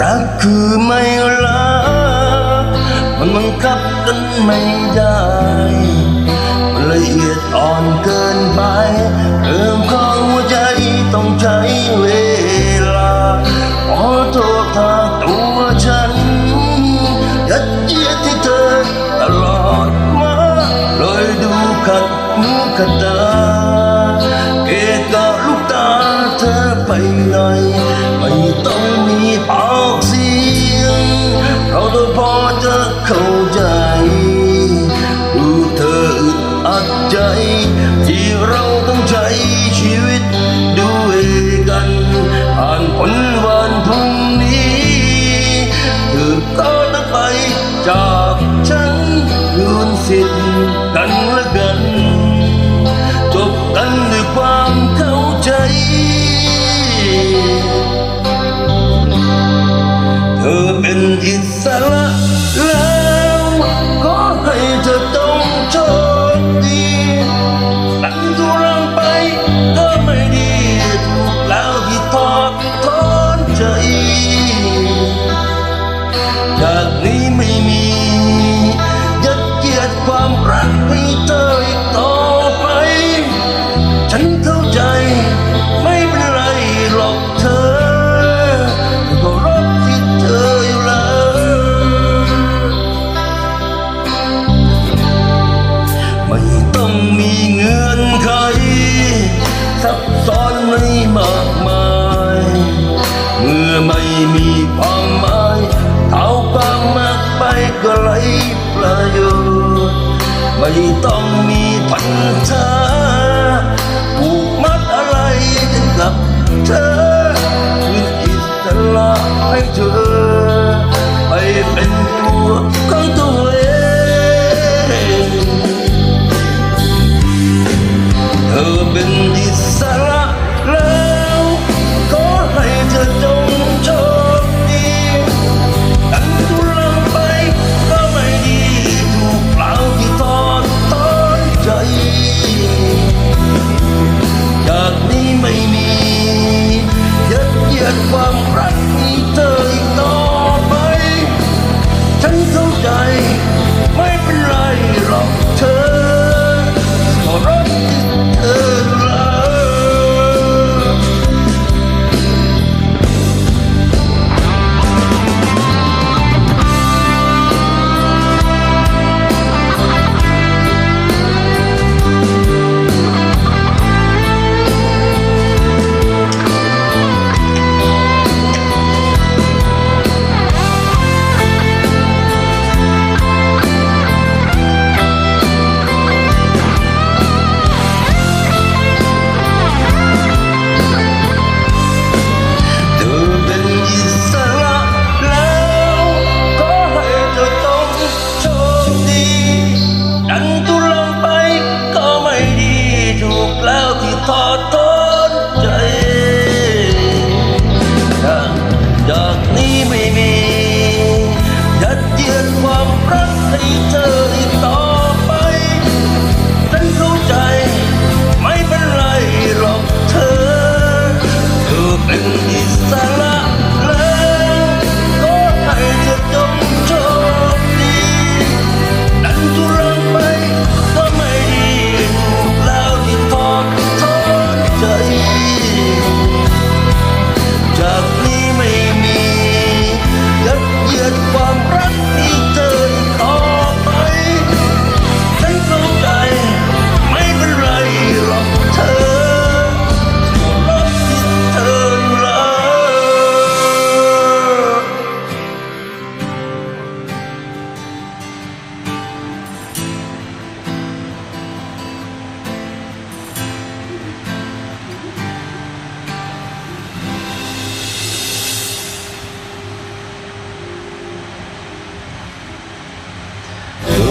รักคือไม่รักมันบังคับกันไม่ได้ละเอียดอ่อนเกินไปเริ่มงของหัวใจต้องใช้เวลาขอโทษทางตัวฉัน ยัดเยียดที่เธอตลอดมาเลยดูขัดหูขัดตาเกะกะลูกตาเธอไปหน่อยไม่ต้อง จ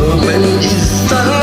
เธอเป็นอิสระ